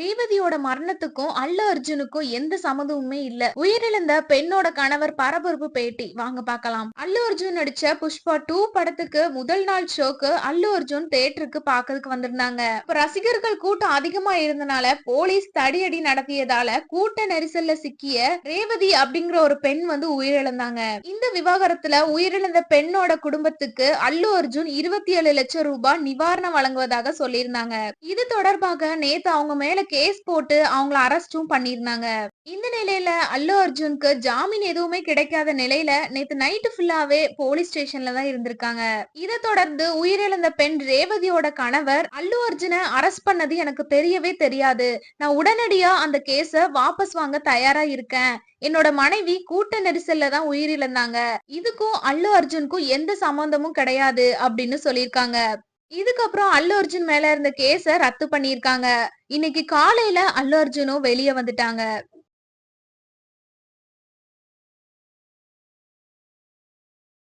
ரேவதியோட மரணத்துக்கும் அல்லு அர்ஜுனுக்கும் எந்த சம்மதமுமே இல்ல. உயிரிழந்த பெண்ணோட கணவர் பரபரப்பு பேட்டி. வாங்க பார்க்கலாம். அல்லு அர்ஜுன் நடிச்ச புஷ்பா டூ படத்துக்கு முதல் நாள் ஷோக்கு அல்லு அர்ஜுன் தேட்டருக்கு பாக்கிறதுக்கு வந்திருந்தாங்க. ரசிகர்கள் கூட்டம் அதிகமா இருந்தனால போலீஸ் தடியடி நடத்தியதால கூட்ட நெரிசல்ல சிக்கிய ரேவதி அப்படிங்கிற ஒரு பெண் வந்து உயிரிழந்தாங்க. இந்த விவாகரத்துல உயிரிழந்த பெண்ணோட குடும்பத்துக்கு அல்லு அர்ஜுன் இருபத்தி ஏழு லட்சம் ரூபாய் நிவாரணம் வழங்குவதாக சொல்லியிருந்தாங்க. இது தொடர்பாக நேத்து அவங்க மேல கேஸ் போட்டு அவங்கள அரெஸ்டும் பண்ணியிருந்தாங்க இந்த நிலையில அல்லு அர்ஜுனுக்கு ஜாமீன் எதுவுமே கிடைக்காத நிலையில நேத்து நைட்டு ஃபுல்லாவே போலீஸ் ஸ்டேஷன்ல தான் இருந்திருக்காங்க. இதை தொடர்ந்து உயிரிழந்த பெண் ரேவதியோட கணவர் அல்லு அர்ஜுனை அரெஸ்ட் பண்ணது எனக்கு தெரியவே தெரியாது. நான் உடனடியா அந்த கேஸ வாபஸ் வாங்க தயாரா இருக்கேன். என்னோட மனைவி கூட்ட நெரிசல்ல தான் உயிரிழந்தாங்க. இதுக்கும் அல்லு அர்ஜுனுக்கும் எந்த சம்பந்தமும் கிடையாது அப்படின்னு சொல்லியிருக்காங்க. இதுக்கப்புறம் அல்லு அர்ஜுன் மேல இருந்த கேஸ ரத்து பண்ணியிருக்காங்க. இன்னைக்கு காலையில அல்லு அர்ஜுனும் வெளியே வந்துட்டாங்க.